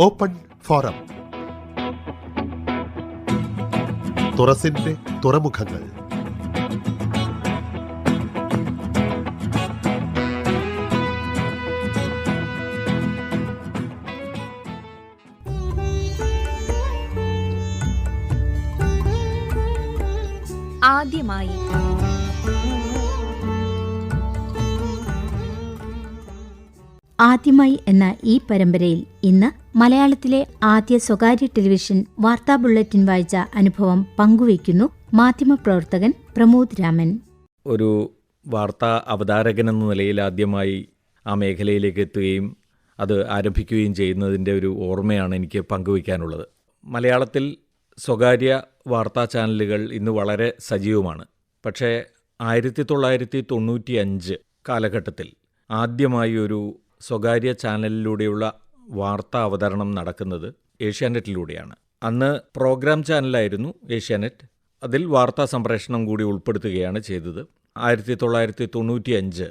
Open forum തുറസിന്റെ തുറമുഖങ്ങൾ ആദ്യമായി ആദ്യമായി എന്ന ഈ പരമ്പരയിൽ ഇന്ന് മലയാളത്തിലെ ആദ്യ സ്വകാര്യ ടെലിവിഷൻ വാർത്താ ബുള്ളറ്റിൻ വായിച്ച അനുഭവം പങ്കുവയ്ക്കുന്നു മാധ്യമപ്രവർത്തകൻ പ്രമോദ് രാമൻ. ഒരു വാർത്താ അവതാരകൻ എന്ന നിലയിൽ ആദ്യമായി ആ മേഖലയിലേക്ക് എത്തുകയും അത് ആരംഭിക്കുകയും ചെയ്യുന്നതിന്റെ ഒരു ഓർമ്മയാണ് എനിക്ക് പങ്കുവയ്ക്കാനുള്ളത്. മലയാളത്തിൽ സ്വകാര്യ വാർത്താ ചാനലുകൾ ഇന്ന് വളരെ സജീവമാണ്. പക്ഷേ ആയിരത്തി തൊള്ളായിരത്തി തൊണ്ണൂറ്റി അഞ്ച് കാലഘട്ടത്തിൽ ആദ്യമായി ഒരു സ്വകാര്യ ചാനലിലൂടെയുള്ള വാർത്താ അവതരണം നടക്കുന്നത് ഏഷ്യാനെറ്റിലൂടെയാണ്. അന്ന് പ്രോഗ്രാം ചാനലായിരുന്നു ഏഷ്യാനെറ്റ്. അതിൽ വാർത്താ സംപ്രേഷണം കൂടി ഉൾപ്പെടുത്തുകയാണ് ചെയ്തത്. ആയിരത്തി തൊള്ളായിരത്തി തൊണ്ണൂറ്റി അഞ്ച്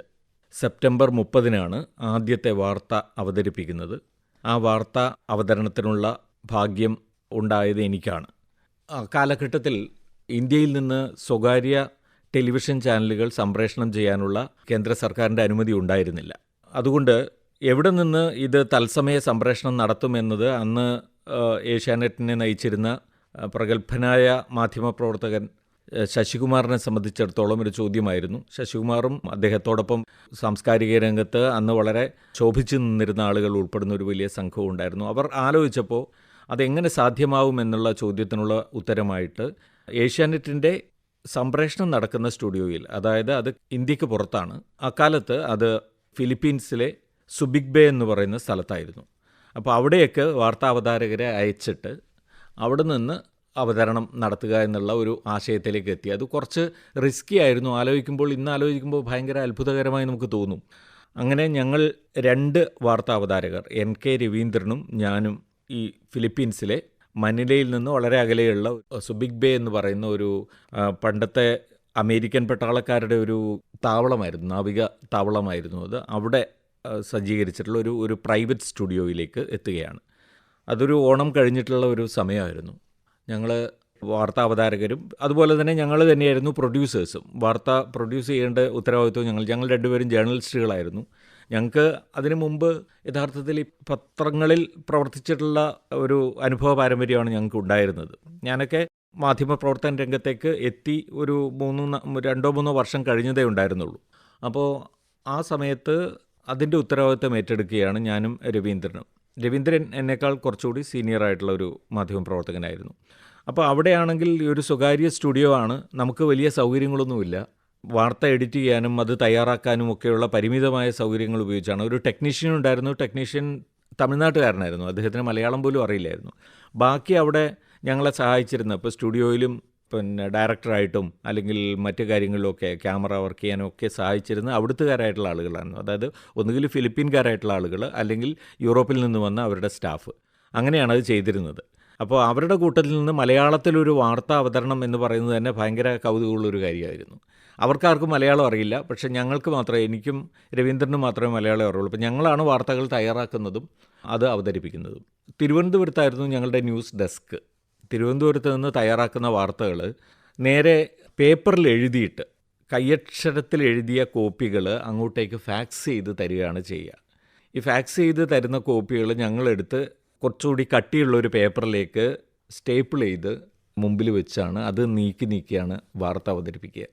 സെപ്റ്റംബർ മുപ്പതിനാണ് ആദ്യത്തെ വാർത്ത അവതരിപ്പിക്കുന്നത്. ആ വാർത്ത അവതരണത്തിനുള്ള ഭാഗ്യം ഉണ്ടായത് എനിക്കാണ്. കാലഘട്ടത്തിൽ ഇന്ത്യയിൽ നിന്ന് സ്വകാര്യ ടെലിവിഷൻ ചാനലുകൾ സംപ്രേഷണം ചെയ്യാനുള്ള കേന്ദ്ര സർക്കാരിന്റെ അനുമതി ഉണ്ടായിരുന്നില്ല. അതുകൊണ്ട് എവിടെ നിന്ന് ഇത് തത്സമയ സംപ്രേഷണം നടത്തുമെന്നത് അന്ന് ഏഷ്യാനെറ്റിനെ നയിച്ചിരുന്ന പ്രഗത്ഭനായ മാധ്യമപ്രവർത്തകൻ ശശികുമാറിനെ സംബന്ധിച്ചിടത്തോളം ഒരു ചോദ്യമായിരുന്നു. ശശികുമാറും അദ്ദേഹത്തോടൊപ്പം സാംസ്കാരിക രംഗത്ത് അന്ന് വളരെ ശോഭിച്ചു നിന്നിരുന്ന ആളുകൾ ഉൾപ്പെടുന്ന ഒരു വലിയ സംഘവും ഉണ്ടായിരുന്നു. അവർ ആലോചിച്ചപ്പോൾ അതെങ്ങനെ സാധ്യമാവുമെന്നുള്ള ചോദ്യത്തിനുള്ള ഉത്തരമായിട്ട് ഏഷ്യാനെറ്റിന്റെ സംപ്രേഷണം നടക്കുന്ന സ്റ്റുഡിയോയിൽ അതായത് അത് ഇന്ത്യയ്ക്ക് പുറത്താണ് അക്കാലത്ത് അത് ഫിലിപ്പീൻസിലെ സുബിക് ബേ എന്ന് പറയുന്ന സ്ഥലത്തായിരുന്നു. അപ്പോൾ അവിടെയൊക്കെ വാർത്താ അവതാരകരെ അയച്ചിട്ട് അവിടെ നിന്ന് അവതരണം നടത്തുക എന്നുള്ള ഒരു ആശയത്തിലേക്ക് എത്തി. അത് കുറച്ച് റിസ്കി ആയിരുന്നു. ആലോചിക്കുമ്പോൾ ഇന്ന് ആലോചിക്കുമ്പോൾ ഭയങ്കര അത്ഭുതകരമായി നമുക്ക് തോന്നും. അങ്ങനെ ഞങ്ങൾ രണ്ട് വാർത്താ അവതാരകർ എൻ കെ രവീന്ദ്രനും ഞാനും ഈ ഫിലിപ്പീൻസിലെ മനിലയിൽ നിന്ന് വളരെ അകലെയുള്ള സുബിക് ബേ എന്ന് പറയുന്ന ഒരു പണ്ടത്തെ അമേരിക്കൻ പട്ടാളക്കാരുടെ ഒരു താവളമായിരുന്നു നാവിക താവളമായിരുന്നു അത്. അവിടെ സജ്ജീകരിച്ചിട്ടുള്ള ഒരു ഒരു പ്രൈവറ്റ് സ്റ്റുഡിയോയിലേക്ക് എത്തുകയാണ്. അതൊരു ഓണം കഴിഞ്ഞിട്ടുള്ള ഒരു സമയമായിരുന്നു. ഞങ്ങൾ വാർത്താ അവതാരകരും അതുപോലെ തന്നെ ഞങ്ങൾ തന്നെയായിരുന്നു പ്രൊഡ്യൂസേഴ്സും. വാർത്ത പ്രൊഡ്യൂസ് ചെയ്യേണ്ട ഉത്തരവാദിത്വം ഞങ്ങൾ ഞങ്ങൾ രണ്ടുപേരും ജേർണലിസ്റ്റുകളായിരുന്നു. ഞങ്ങൾക്ക് അതിനു മുമ്പ് യഥാർത്ഥത്തിൽ ഈ പത്രങ്ങളിൽ പ്രവർത്തിച്ചിട്ടുള്ള ഒരു അനുഭവ പാരമ്പര്യമാണ് ഞങ്ങൾക്ക് ഉണ്ടായിരുന്നത്. ഞാനൊക്കെ മാധ്യമപ്രവർത്തന രംഗത്തേക്ക് എത്തി ഒരു മൂന്നോ രണ്ടോ മൂന്നോ വർഷം കഴിഞ്ഞതേ ഉണ്ടായിരുന്നുള്ളൂ. അപ്പോൾ ആ സമയത്ത് അതിന്റെ ഉത്തരവാദിത്തം ഏറ്റെടുക്കുകയാണ് ഞാനും രവീന്ദ്രനും. രവീന്ദ്രൻ എന്നേക്കാൾ കുറച്ചുകൂടി സീനിയർ ആയിട്ടുള്ള ഒരു മാധ്യമപ്രവർത്തകനായിരുന്നു അപ്പോൾ അവിടെയാണെങ്കിൽ ഒരു സ്വകാര്യ സ്റ്റുഡിയോ ആണ്. നമുക്ക് വലിയ സൗകര്യങ്ങളൊന്നുമില്ല. വാർത്ത എഡിറ്റ് ചെയ്യാനും അത് തയ്യാറാക്കാനും ഒക്കെയുള്ള പരിമിതമായ സൗകര്യങ്ങൾ ഉപയോഗിച്ചാണ്. ഒരു ടെക്നീഷ്യൻ ഉണ്ടായിരുന്നു. ടെക്നീഷ്യൻ തമിഴ്നാട്ടുകാരനായിരുന്നു. അദ്ദേഹത്തിന് മലയാളം പോലും അറിയില്ലായിരുന്നു. ബാക്കി അവിടെ ഞങ്ങളെ സഹായിച്ചിരുന്ന. ഇപ്പോൾ സ്റ്റുഡിയോയിലും പിന്നെ ഡയറക്ടറായിട്ടും അല്ലെങ്കിൽ മറ്റു കാര്യങ്ങളിലൊക്കെ ക്യാമറ വർക്ക് ചെയ്യാനും ഒക്കെ സഹായിച്ചിരുന്ന അവിടുത്തുകാരായിട്ടുള്ള ആളുകളാണ് അതായത് ഒന്നുകിൽ ഫിലിപ്പീൻകാരായിട്ടുള്ള ആളുകൾ അല്ലെങ്കിൽ യൂറോപ്പിൽ നിന്ന് വന്ന അവരുടെ സ്റ്റാഫ്. അങ്ങനെയാണ് അത് ചെയ്തിരുന്നത്. അപ്പോൾ അവരുടെ കൂട്ടത്തിൽ നിന്ന് മലയാളത്തിലൊരു വാർത്താ അവതരണം എന്ന് പറയുന്നത് തന്നെ ഭയങ്കര കൗതുകമുള്ളൊരു കാര്യമായിരുന്നു. അവർക്കാർക്കും മലയാളം അറിയില്ല. പക്ഷേ ഞങ്ങൾക്ക് മാത്രമേ എനിക്കും രവീന്ദ്രനും മാത്രമേ മലയാളം അറിയുള്ളൂ അപ്പോൾ ഞങ്ങളാണ് വാർത്തകൾ തയ്യാറാക്കുന്നതും അത് അവതരിപ്പിക്കുന്നതും. തിരുവനന്തപുരത്തായിരുന്നു ഞങ്ങളുടെ ന്യൂസ് ഡെസ്ക്. തിരുവനന്തപുരത്ത് നിന്ന് തയ്യാറാക്കുന്ന വാർത്തകൾ നേരെ പേപ്പറിൽ എഴുതിയിട്ട് കയ്യക്ഷരത്തിൽ എഴുതിയ കോപ്പികൾ അങ്ങോട്ടേക്ക് ഫാക്സ് ചെയ്ത് തരികയാണ് ചെയ്യുക. ഈ ഫാക്സ് ചെയ്ത് തരുന്ന കോപ്പികൾ ഞങ്ങളെടുത്ത് കുറച്ചുകൂടി കട്ടിയുള്ളൊരു പേപ്പറിലേക്ക് സ്റ്റേപ്പിൾ ചെയ്ത് മുമ്പിൽ വെച്ചാണ് അത് നീക്കി നീക്കിയാണ് വാർത്ത അവതരിപ്പിക്കുക.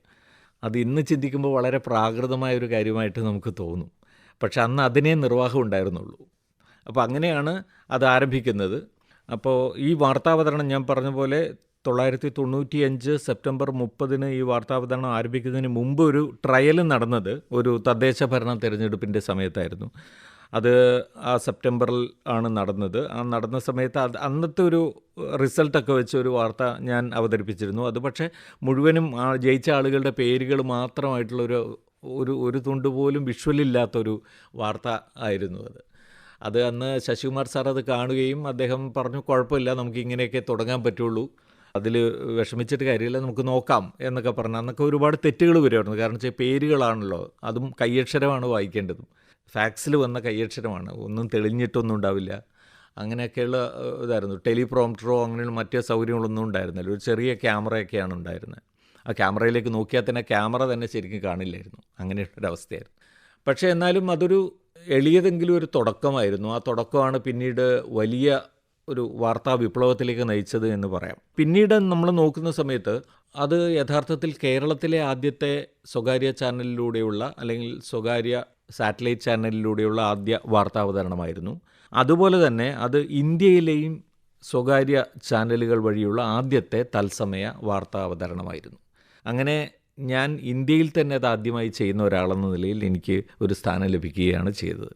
അത് ഇന്ന് ചിന്തിക്കുമ്പോൾ വളരെ പ്രാകൃതമായ ഒരു കാര്യമായിട്ട് നമുക്ക് തോന്നും. പക്ഷെ അന്ന് അതിനേ നിർവാഹം ഉണ്ടായിരുന്നുള്ളൂ. അപ്പോൾ അങ്ങനെയാണ് അത് ആരംഭിക്കുന്നത്. അപ്പോൾ ഈ വാർത്താവതരണം ഞാൻ പറഞ്ഞ പോലെ തൊള്ളായിരത്തി തൊണ്ണൂറ്റി അഞ്ച് സെപ്റ്റംബർ മുപ്പതിന് ഈ വാർത്താവതരണം ആരംഭിക്കുന്നതിന് മുമ്പ് ഒരു ട്രയൽ നടന്നത് ഒരു തദ്ദേശ ഭരണ തിരഞ്ഞെടുപ്പിന്റെ സമയത്തായിരുന്നു. അത് ആ സെപ്റ്റംബറിൽ ആണ് നടന്നത്. ആ നടന്ന സമയത്ത് അത് അന്നത്തെ ഒരു റിസൾട്ടൊക്കെ വെച്ച് ഒരു വാർത്ത ഞാൻ അവതരിപ്പിച്ചിരുന്നു. അത് പക്ഷേ മുഴുവനും ആ ജയിച്ച ആളുകളുടെ പേരുകൾ മാത്രമായിട്ടുള്ളൊരു ഒരു ഒരു തുണ്ട് പോലും വിഷ്വലില്ലാത്തൊരു വാർത്ത ആയിരുന്നു അത്. അത് അന്ന് ശശികുമാർ സാർ അത് കാണുകയും അദ്ദേഹം പറഞ്ഞു കുഴപ്പമില്ല നമുക്ക് ഇങ്ങനെയൊക്കെ തുടങ്ങാൻ പറ്റുള്ളൂ. അതിൽ വിഷമിച്ചിട്ട് കാര്യമില്ല നമുക്ക് നോക്കാം എന്നൊക്കെ പറഞ്ഞു. അന്നൊക്കെ ഒരുപാട് തെറ്റുകൾ വരുമായിരുന്നു. കാരണം വെച്ചാൽ പേരുകളാണല്ലോ അതും കയ്യക്ഷരമാണ് വായിക്കേണ്ടതും. ഫാക്സിൽ വന്ന കയ്യക്ഷരമാണ് ഒന്നും തെളിഞ്ഞിട്ടൊന്നും ഉണ്ടാവില്ല. അങ്ങനെയൊക്കെയുള്ള ഇതായിരുന്നു. ടെലിപ്രോംപ്റ്ററോ അങ്ങനെയുള്ള മറ്റേ സൗകര്യങ്ങളൊന്നും ഉണ്ടായിരുന്നില്ല. ഒരു ചെറിയ ക്യാമറയൊക്കെയാണ് ഉണ്ടായിരുന്നത്. ആ ക്യാമറയിലേക്ക് നോക്കിയാൽ തന്നെ ക്യാമറ തന്നെ ശരിക്കും കാണില്ലായിരുന്നു. അങ്ങനെയുള്ളൊരവസ്ഥയായിരുന്നു പക്ഷേ എന്നാലും അതൊരു എളിയതെങ്കിലും ഒരു തുടക്കമായിരുന്നു. ആ തുടക്കമാണ് പിന്നീട് വലിയ ഒരു വാർത്താ വിപ്ലവത്തിലേക്ക് നയിച്ചത് എന്ന് പറയാം. പിന്നീട് നമ്മൾ നോക്കുന്ന സമയത്ത് അത് യഥാർത്ഥത്തിൽ കേരളത്തിലെ ആദ്യത്തെ സ്വകാര്യ ചാനലിലൂടെയുള്ള അല്ലെങ്കിൽ സ്വകാര്യ സാറ്റലൈറ്റ് ചാനലിലൂടെയുള്ള ആദ്യ വാർത്താവതരണമായിരുന്നു. അതുപോലെ തന്നെ അത് ഇന്ത്യയിലെയും സ്വകാര്യ ചാനലുകൾ വഴിയുള്ള ആദ്യത്തെ തത്സമയ വാർത്താ അവതരണമായിരുന്നു അങ്ങനെ ഞാൻ ഇന്ത്യയിൽ തന്നെ അത് ആദ്യമായി ചെയ്യുന്ന ഒരാളെന്ന നിലയിൽ എനിക്ക് ഒരു സ്ഥാനം ലഭിക്കുകയാണ് ചെയ്തത്.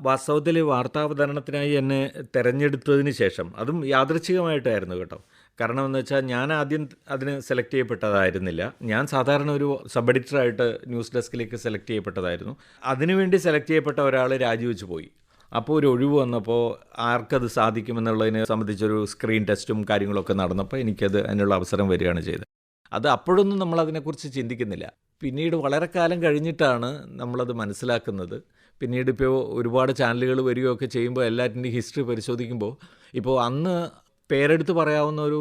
വാസ്തവത്തിൽ വാർത്താവതരണത്തിനായി എന്നെ തിരഞ്ഞെടുത്തതിന് ശേഷം അതും യാദൃച്ഛികമായിട്ടായിരുന്നു കേട്ടോ. കാരണം എന്ന് വെച്ചാൽ ഞാൻ ആദ്യം അതിന് സെലക്ട് ചെയ്യപ്പെട്ടതായിരുന്നില്ല. ഞാൻ സാധാരണ ഒരു സബ് എഡിറ്ററായിട്ട് ന്യൂസ് ഡെസ്കിലേക്ക് സെലക്ട് ചെയ്യപ്പെട്ടതായിരുന്നു. അതിനുവേണ്ടി സെലക്ട് ചെയ്യപ്പെട്ട ഒരാൾ രാജിവെച്ച് പോയി. അപ്പോൾ ഒരു ഒഴിവ് വന്നപ്പോൾ ആർക്കത് സാധിക്കുമെന്നുള്ളതിനെ സംബന്ധിച്ചൊരു സ്ക്രീൻ ടെസ്റ്റും കാര്യങ്ങളൊക്കെ നടന്നപ്പോൾ എനിക്കത് അതിനുള്ള അവസരം വരികയാണ് ചെയ്തത്. അത് അപ്പോഴൊന്നും നമ്മൾ അതിനെക്കുറിച്ച് ചിന്തിക്കുന്നില്ല. പിന്നീട് വളരെ കാലം കഴിഞ്ഞിട്ടാണ് നമ്മളത് മനസ്സിലാക്കുന്നത്. പിന്നീട് ഇപ്പോൾ ഒരുപാട് ചാനലുകൾ വരികയൊക്കെ ചെയ്യുമ്പോൾ എല്ലാറ്റിന്റെയും ഹിസ്റ്ററി പരിശോധിക്കുമ്പോൾ ഇപ്പോൾ അന്ന് പേരെടുത്ത് പറയാവുന്ന ഒരു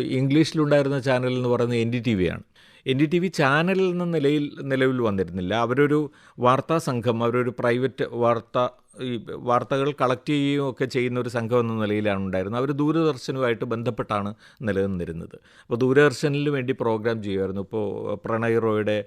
ഇംഗ്ലീഷിലുണ്ടായിരുന്ന ചാനൽ എന്ന് പറയുന്നത് N D T വിയാണ് N D T V channel എന്ന നിലയിൽ നിലവിൽ വന്നിരുന്നില്ല. അവരൊരു വാർത്താ സംഘം അവരൊരു പ്രൈവറ്റ് വാർത്ത ഈ വാർത്തകൾ കളക്ട് ചെയ്യുകയും ഒക്കെ ചെയ്യുന്ന ഒരു സംഘം എന്ന നിലയിലാണ് ഉണ്ടായിരുന്നത്. അവർ ദൂരദർശനുമായിട്ട് ബന്ധപ്പെട്ടാണ് നിലനിന്നിരുന്നത്. അപ്പോൾ ദൂരദർശനിൽ വേണ്ടി പ്രോഗ്രാം ചെയ്യുമായിരുന്നു. ഇപ്പോൾ പ്രണയ് റോയുടെ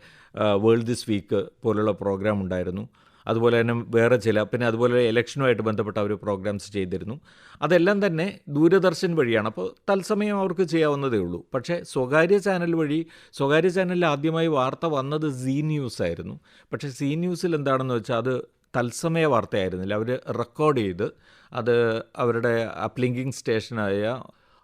വേൾഡ് ദിസ് വീക്ക് പോലുള്ള പ്രോഗ്രാം ഉണ്ടായിരുന്നു. അതുപോലെ തന്നെ വേറെ ചില പിന്നെ അതുപോലെ ഇലക്ഷനുമായിട്ട് ബന്ധപ്പെട്ട അവർ പ്രോഗ്രാംസ് ചെയ്തിരുന്നു. അതെല്ലാം തന്നെ ദൂരദർശൻ വഴിയാണ്. അപ്പോൾ തത്സമയം അവർക്ക് ചെയ്യാവുന്നതേ ഉള്ളൂ. പക്ഷേ സ്വകാര്യ ചാനൽ വഴി സ്വകാര്യ ചാനലിൽ ആദ്യമായി വാർത്ത വന്നത് സി ന്യൂസ് ആയിരുന്നു. പക്ഷേ സി ന്യൂസിൽ എന്താണെന്ന് വെച്ചാൽ അത് തത്സമയ വാർത്തയായിരുന്നില്ല. അവർ റെക്കോർഡ് ചെയ്ത് അത് അവരുടെ അപ്ലിങ്കിങ് സ്റ്റേഷനായ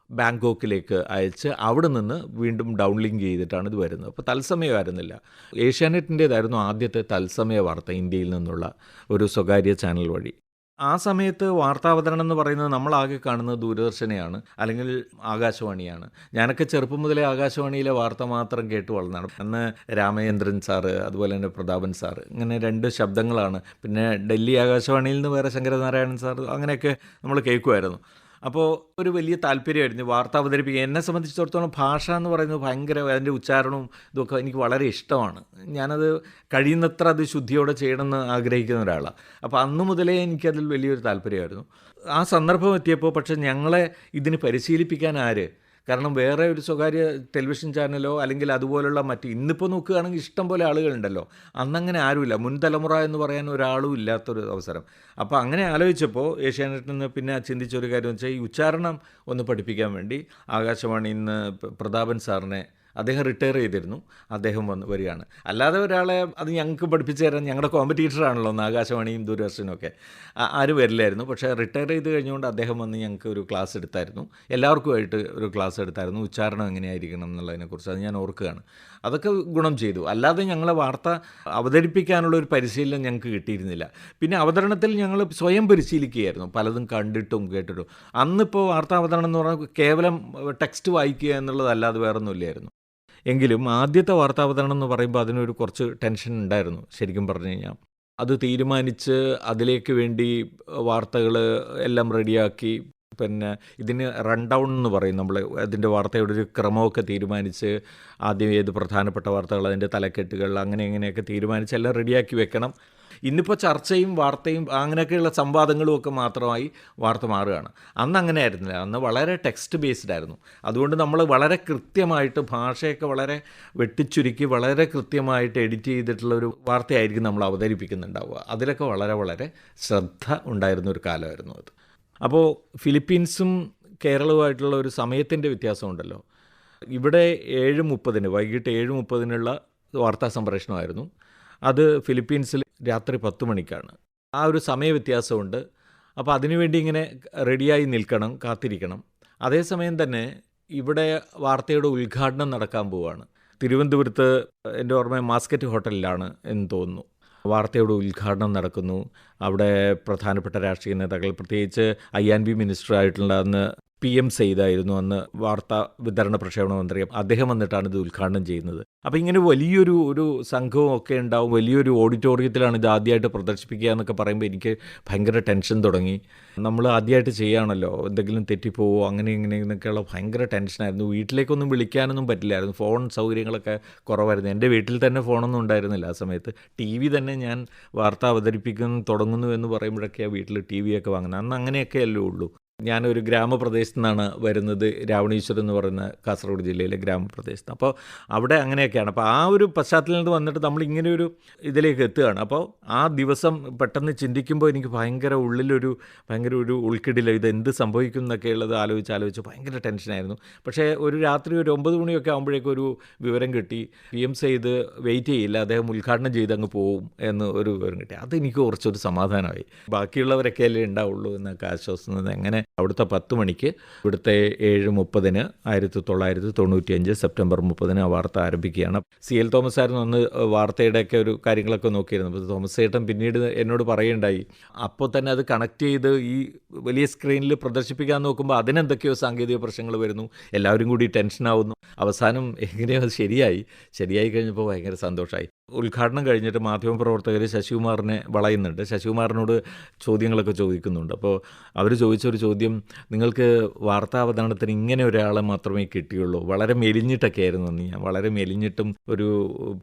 ബാങ്കോക്കിലേക്ക് അയച്ച് അവിടെ നിന്ന് വീണ്ടും ഡൗൺലിങ്ക് ചെയ്തിട്ടാണ് ഇത് വരുന്നത്. അപ്പോൾ തത്സമയമായിരുന്നില്ല. ഏഷ്യാനെറ്റിന്റേതായിരുന്നു ആദ്യത്തെ തത്സമയ വാർത്ത ഇന്ത്യയിൽ നിന്നുള്ള ഒരു സ്വകാര്യ ചാനൽ വഴി. ആ സമയത്ത് വാർത്താവതരണം എന്ന് പറയുന്നത് നമ്മളാകെ കാണുന്നത് ദൂരദർശനെയാണ് അല്ലെങ്കിൽ ആകാശവാണിയാണ്. ഞാനൊക്കെ ചെറുപ്പം മുതലേ ആകാശവാണിയിലെ വാർത്ത മാത്രം കേട്ട് വളർന്നാണ് അന്ന് രാമചന്ദ്രൻ സാറ് അതുപോലെ തന്നെ പ്രതാപൻ സാർ ഇങ്ങനെ രണ്ട് ശബ്ദങ്ങളാണ്. പിന്നെ ഡൽഹി ആകാശവാണിയിൽ നിന്ന് വേറെ ശങ്കരനാരായണൻ സാർ അങ്ങനെയൊക്കെ നമ്മൾ കേൾക്കുമായിരുന്നു. അപ്പോൾ ഒരു വലിയ താല്പര്യമായിരുന്നു വാർത്ത അവതരിപ്പിക്കുക എന്നെ സംബന്ധിച്ചിടത്തോളം ഭാഷ എന്ന് പറയുന്നത് ഭയങ്കര അതിന്റെ ഉച്ചാരണവും ഇതൊക്കെ എനിക്ക് വളരെ ഇഷ്ടമാണ്. ഞാനത് കഴിയുന്നത്ര അത് ശുദ്ധിയോടെ ചെയ്യണമെന്ന് ആഗ്രഹിക്കുന്ന ഒരാളാണ്. അപ്പോൾ അന്ന് മുതലേ എനിക്കതിൽ വലിയൊരു താല്പര്യമായിരുന്നു. ആ സന്ദർഭം എത്തിയപ്പോൾ പക്ഷേ ഞങ്ങളെ ഇതിന് പരിശീലിപ്പിക്കാൻ ആര്? കാരണം വേറെ ഒരു സ്വകാര്യ ടെലിവിഷൻ ചാനലോ അല്ലെങ്കിൽ അതുപോലുള്ള മറ്റ് ഇന്നിപ്പോൾ നോക്കുകയാണെങ്കിൽ ഇഷ്ടം പോലെ ആളുകളുണ്ടല്ലോ. അന്നങ്ങനെ ആരുമില്ല. മുൻ തലമുറ എന്ന് പറയാൻ ഒരാളും ഇല്ലാത്തൊരു അവസരം. അപ്പോൾ അങ്ങനെ ആലോചിച്ചപ്പോൾ ഏഷ്യാനെറ്റിൽ നിന്ന് പിന്നെ ചിന്തിച്ച ഒരു കാര്യം വെച്ചാൽ ഈ ഉച്ചാരണം ഒന്ന് പഠിപ്പിക്കാൻ വേണ്ടി ആകാശവാണി ഇന്ന് പ്രതാപൻ സാറിനെ അദ്ദേഹം റിട്ടയർ ചെയ്തിരുന്നു. അദ്ദേഹം വന്ന് വരികയാണ്. അല്ലാതെ ഒരാളെ അത് ഞങ്ങൾക്ക് പഠിപ്പിച്ചു തരാൻ ഞങ്ങളുടെ കോമ്പറ്റീറ്ററാണല്ലോ ഒന്ന് ആകാശവാണിയും ദൂരദർശനും ഒക്കെ. ആരും വരില്ലായിരുന്നു. പക്ഷേ റിട്ടയർ ചെയ്ത് കഴിഞ്ഞുകൊണ്ട് അദ്ദേഹം വന്ന് ഞങ്ങൾക്ക് ഒരു ക്ലാസ് എടുത്തായിരുന്നു. എല്ലാവർക്കുമായിട്ട് ഒരു ക്ലാസ് എടുത്തായിരുന്നു. ഉച്ചാരണം എങ്ങനെയായിരിക്കണം എന്നുള്ളതിനെക്കുറിച്ച് അത് ഞാൻ ഓർക്കുകയാണ്. അതൊക്കെ ഗുണം ചെയ്തു. അല്ലാതെ ഞങ്ങളെ വാർത്ത അവതരിപ്പിക്കാനുള്ള ഒരു പരിശീലനം ഞങ്ങൾക്ക് കിട്ടിയിരുന്നില്ല. പിന്നെ അവതരണത്തിൽ ഞങ്ങൾ സ്വയം പരിശീലിക്കുകയായിരുന്നു. പലതും കണ്ടിട്ടും കേട്ടിട്ടും. അന്നിപ്പോൾ വാർത്താ അവതരണം എന്ന് പറഞ്ഞാൽ കേവലം ടെക്സ്റ്റ് വായിക്കുക എന്നുള്ളതല്ലാതെ വേറൊന്നുമില്ലായിരുന്നു. എങ്കിലും ആദ്യത്തെ വാർത്താവതരണം എന്ന് പറയുമ്പോൾ അതിനൊരു കുറച്ച് ടെൻഷൻ ഉണ്ടായിരുന്നു ശരിക്കും പറഞ്ഞു കഴിഞ്ഞാൽ. അത് തീരുമാനിച്ച് അതിലേക്ക് വേണ്ടി വാർത്തകൾ എല്ലാം റെഡിയാക്കി. പിന്നെ ഇതിന് റൺ ഡൗൺ എന്ന് പറയും നമ്മൾ അതിന്റെ വാർത്തയുടെ ഒരു ക്രമമൊക്കെ തീരുമാനിച്ച് ആദ്യം ഏത് പ്രധാനപ്പെട്ട വാർത്തകൾ അതിന്റെ തലക്കെട്ടുകൾ അങ്ങനെ ഇങ്ങനെയൊക്കെ തീരുമാനിച്ച് എല്ലാം റെഡിയാക്കി വെക്കണം. ഇന്നിപ്പോൾ ചർച്ചയും വാർത്തയും അങ്ങനെയൊക്കെയുള്ള സംവാദങ്ങളും ഒക്കെ മാത്രമായി വാർത്ത മാറുകയാണ്. അന്ന് അങ്ങനെ ആയിരുന്നില്ല അന്ന് വളരെ ടെക്സ്റ്റ് ബേസ്ഡ് ആയിരുന്നു. അതുകൊണ്ട് നമ്മൾ വളരെ കൃത്യമായിട്ട് ഭാഷയൊക്കെ വളരെ വെട്ടിച്ചുരുക്കി വളരെ കൃത്യമായിട്ട് എഡിറ്റ് ചെയ്തിട്ടുള്ള ഒരു വാർത്തയായിരിക്കും നമ്മൾ അവതരിപ്പിക്കുന്നുണ്ടാവുക. അതിലൊക്കെ വളരെ വളരെ ശ്രദ്ധ ഉണ്ടായിരുന്ന ഒരു കാലമായിരുന്നു അത്. അപ്പോൾ ഫിലിപ്പീൻസും കേരളവുമായിട്ടുള്ള ഒരു സമയത്തിന്റെ വ്യത്യാസമുണ്ടല്ലോ. ഇവിടെ ഏഴ് മുപ്പതിന് വൈകിട്ട് ഏഴ് മുപ്പതിനുള്ള വാർത്താ സംപ്രേഷണമായിരുന്നു. അത് ഫിലിപ്പീൻസിൽ രാത്രി പത്ത് മണിക്കാണ്. ആ ഒരു സമയവ്യത്യാസമുണ്ട്. അപ്പോൾ അതിനുവേണ്ടി ഇങ്ങനെ റെഡിയായി നിൽക്കണം കാത്തിരിക്കണം. അതേസമയം തന്നെ ഇവിടെ വാർത്തയുടെ ഉദ്ഘാടനം നടക്കാൻ പോവുകയാണ് തിരുവനന്തപുരത്ത് എന്റെ ഓർമ്മ മാസ്കറ്റ് ഹോട്ടലിലാണ് എന്ന് തോന്നുന്നു. വാർത്തയുടെ ഉദ്ഘാടനം നടക്കുന്നു. അവിടെ പ്രധാനപ്പെട്ട രാഷ്ട്രീയ നേതാക്കൾ പ്രത്യേകിച്ച് ഐ ആൻ ബി മിനിസ്റ്റർ ആയിട്ടുള്ള അന്ന് പി എം സെയ്തായിരുന്നു അന്ന് വാർത്താ വിതരണ പ്രക്ഷേപണ മന്ത്രി. അദ്ദേഹം വന്നിട്ടാണ് ഇത് ഉദ്ഘാടനം ചെയ്യുന്നത്. അപ്പോൾ ഇങ്ങനെ വലിയൊരു ഒരു സംഘവും ഒക്കെ ഉണ്ടാവും. വലിയൊരു ഓഡിറ്റോറിയത്തിലാണ് ഇത് ആദ്യമായിട്ട് പ്രദർശിപ്പിക്കുക എന്നൊക്കെ പറയുമ്പോൾ എനിക്ക് ഭയങ്കര ടെൻഷൻ തുടങ്ങി. നമ്മൾ ആദ്യമായിട്ട് ചെയ്യുകയാണല്ലോ എന്തെങ്കിലും തെറ്റിപ്പോവോ അങ്ങനെ ഇങ്ങനെ എന്നൊക്കെയുള്ള ഭയങ്കര ടെൻഷനായിരുന്നു വീട്ടിലേക്കൊന്നും വിളിക്കാനൊന്നും പറ്റില്ലായിരുന്നു. ഫോൺ സൗകര്യങ്ങളൊക്കെ കുറവായിരുന്നു. എന്റെ വീട്ടിൽ തന്നെ ഫോണൊന്നും ഉണ്ടായിരുന്നില്ല ആ സമയത്ത്. ടി വി തന്നെ ഞാൻ വാർത്ത അവതരിപ്പിക്കുന്നു തുടങ്ങുന്നു എന്ന് പറയുമ്പോഴൊക്കെയാണ് വീട്ടിൽ ടി വിയൊക്കെ വാങ്ങുന്നത്. അന്ന് അങ്ങനെയൊക്കെയല്ലേ ഉള്ളൂ. ഞാനൊരു ഗ്രാമപ്രദേശത്തു നിന്നാണ് വരുന്നത്. രാവണീശ്വരം എന്ന് പറയുന്ന കാസർഗോഡ് ജില്ലയിലെ ഗ്രാമപ്രദേശത്ത്. അപ്പോൾ അവിടെ അങ്ങനെയൊക്കെയാണ്. അപ്പോൾ ആ ഒരു പശ്ചാത്തലത്തിൽ നിന്ന് വന്നിട്ട് നമ്മൾ ഇങ്ങനെ ഒരു ഇതിലേക്ക് എത്തുകയാണ്. അപ്പോൾ ആ ദിവസം പെട്ടെന്ന് ചിന്തിക്കുമ്പോൾ എനിക്ക് ഭയങ്കര ഉള്ളിലൊരു ഭയങ്കര ഒരു ഉൾക്കിടില ഇത് എന്ത് സംഭവിക്കും എന്നൊക്കെ ഉള്ളത് ആലോചിച്ച് ആലോചിച്ച് ഭയങ്കര ടെൻഷനായിരുന്നു പക്ഷേ ഒരു രാത്രി ഒരു ഒമ്പത് മണിയൊക്കെ ആകുമ്പോഴേക്കും ഒരു വിവരം കിട്ടി. പി എം സെയ്ത് വെയിറ്റ് ചെയ്യില്ല. അദ്ദേഹം ഉദ്ഘാടനം ചെയ്ത് അങ്ങ് പോവും എന്ന് ഒരു വിവരം കിട്ടി. അതെനിക്ക് കുറച്ചൊരു സമാധാനമായി. ബാക്കിയുള്ളവരൊക്കെ അല്ലേ ഉണ്ടാവുള്ളൂ എന്നൊക്കെ ആശ്വാസം എങ്ങനെ അവിടുത്തെ പത്ത് മണിക്ക് ഇവിടുത്തെ ഏഴ് മുപ്പതിന് ആയിരത്തി തൊള്ളായിരത്തി തൊണ്ണൂറ്റിയഞ്ച് സെപ്റ്റംബർ മുപ്പതിന് ആ വാർത്ത ആരംഭിക്കുകയാണ്. സി എൽ തോമസ് ആയിരുന്നു അന്ന് വാർത്തയുടെയൊക്കെ ഒരു കാര്യങ്ങളൊക്കെ നോക്കിയിരുന്നു അപ്പോൾ തോമസ് ചേട്ടൻ പിന്നീട് എന്നോട് പറയുണ്ടായി അപ്പോൾ തന്നെ അത് കണക്ട് ചെയ്ത് ഈ വലിയ സ്ക്രീനിൽ പ്രദർശിപ്പിക്കാൻ നോക്കുമ്പോൾ അതിനെന്തൊക്കെയോ സാങ്കേതിക പ്രശ്നങ്ങൾ വരുന്നു. എല്ലാവരും കൂടി ടെൻഷനാവുന്നു. അവസാനം എങ്ങനെയോ അത് ശരിയായി. ശരിയായി കഴിഞ്ഞപ്പോൾ ഭയങ്കര സന്തോഷമായി ഉദ്ഘാടനം കഴിഞ്ഞിട്ട് മാധ്യമപ്രവർത്തകർ ശശികുമാറിനെ വളയുന്നുണ്ട്. ശശികുമാറിനോട് ചോദ്യങ്ങളൊക്കെ ചോദിക്കുന്നുണ്ട്. അപ്പോൾ അവർ ചോദിച്ചൊരു ചോദ്യം നിങ്ങൾക്ക് വാർത്താ അവതരണത്തിന് ഇങ്ങനെ ഒരാളെ മാത്രമേ കിട്ടിയുള്ളൂ. വളരെ മെലിഞ്ഞിട്ടൊക്കെ ആയിരുന്നു അന്ന് ഞാൻ. വളരെ മെലിഞ്ഞിട്ടും ഒരു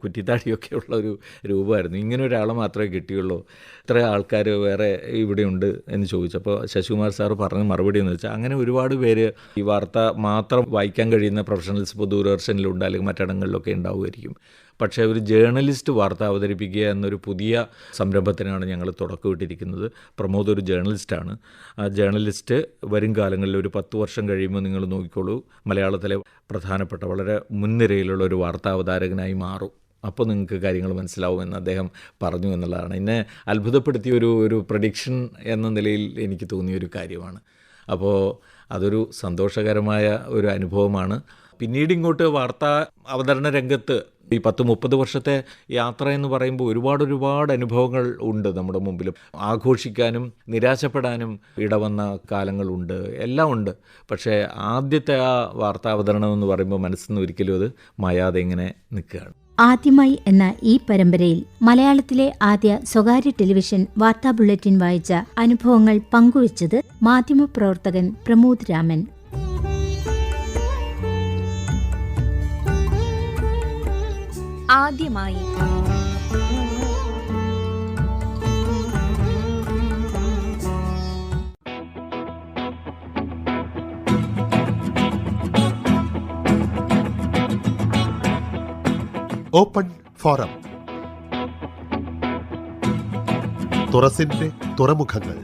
കുറ്റിത്താടിയൊക്കെ ഉള്ള ഒരു രൂപമായിരുന്നു. ഇങ്ങനെ ഒരാളെ മാത്രമേ കിട്ടിയുള്ളൂ. ഇത്ര ആൾക്കാർ വേറെ ഇവിടെയുണ്ട് എന്ന് ചോദിച്ചപ്പോൾ ശശികുമാർ സാർ പറഞ്ഞ മറുപടി എന്ന് വെച്ചാൽ അങ്ങനെ ഒരുപാട് പേര് ഈ വാർത്ത മാത്രം വായിക്കാൻ കഴിയുന്ന പ്രൊഫഷണൽസ് ഇപ്പോൾ ദൂരദർശനിലുണ്ട് അല്ലെങ്കിൽ മറ്റിടങ്ങളിലൊക്കെ ഉണ്ടാവുമായിരിക്കും. പക്ഷേ ഒരു ജേർണലിസ്റ്റ് വാർത്ത അവതരിപ്പിക്കുക എന്നൊരു പുതിയ സംരംഭത്തിനാണ് ഞങ്ങൾ തുടക്കമിട്ടിരിക്കുന്നത്. പ്രമോദ് ഒരു ജേർണലിസ്റ്റാണ് ആ ജേർണലിസ്റ്റ് വരും കാലങ്ങളിൽ ഒരു പത്ത് വർഷം കഴിയുമ്പോൾ നിങ്ങൾ നോക്കിക്കോളൂ മലയാളത്തിലെ പ്രധാനപ്പെട്ട വളരെ മുൻനിരയിലുള്ള ഒരു വാർത്താ അവതാരകനായി മാറും. അപ്പോൾ നിങ്ങൾക്ക് കാര്യങ്ങൾ മനസ്സിലാവുമെന്ന് അദ്ദേഹം പറഞ്ഞു എന്നുള്ളതാണ്. എന്നെ അത്ഭുതപ്പെടുത്തിയ ഒരു ഒരു പ്രഡിക്ഷൻ എന്ന നിലയിൽ എനിക്ക് തോന്നിയൊരു കാര്യമാണ്. അപ്പോൾ അതൊരു സന്തോഷകരമായ ഒരു അനുഭവമാണ്. പിന്നീട് ഇങ്ങോട്ട് വാർത്താ അവതരണ രംഗത്ത് ഈ പത്ത് മുപ്പത് വർഷത്തെ യാത്ര എന്ന് പറയുമ്പോൾ ഒരുപാട് ഒരുപാട് അനുഭവങ്ങൾ ഉണ്ട് നമ്മുടെ മുമ്പിലും. ആഘോഷിക്കാനും നിരാശപ്പെടാനും ഇടവന്ന കാലങ്ങളുണ്ട്. എല്ലാം ഉണ്ട്. പക്ഷേ ആദ്യത്തെ ആ വാർത്താ അവതരണം എന്ന് പറയുമ്പോൾ മനസ്സിൽ നിന്ന് ഒരിക്കലും അത് മായാതെ ഇങ്ങനെ നിൽക്കുകയാണ്. ആദ്യമായി എന്ന ഈ പരമ്പരയിൽ മലയാളത്തിലെ ആദ്യ സ്വകാര്യ ടെലിവിഷൻ വാർത്താ ബുള്ളറ്റിൻ വായിച്ച അനുഭവങ്ങൾ പങ്കുവച്ചത് മാധ്യമപ്രവർത്തകൻ പ്രമോദ് രാമൻ. ആദ്യമായി ഓപ്പൺ ഫോറം തുറസിന്റെ തുറമുഖങ്ങൾ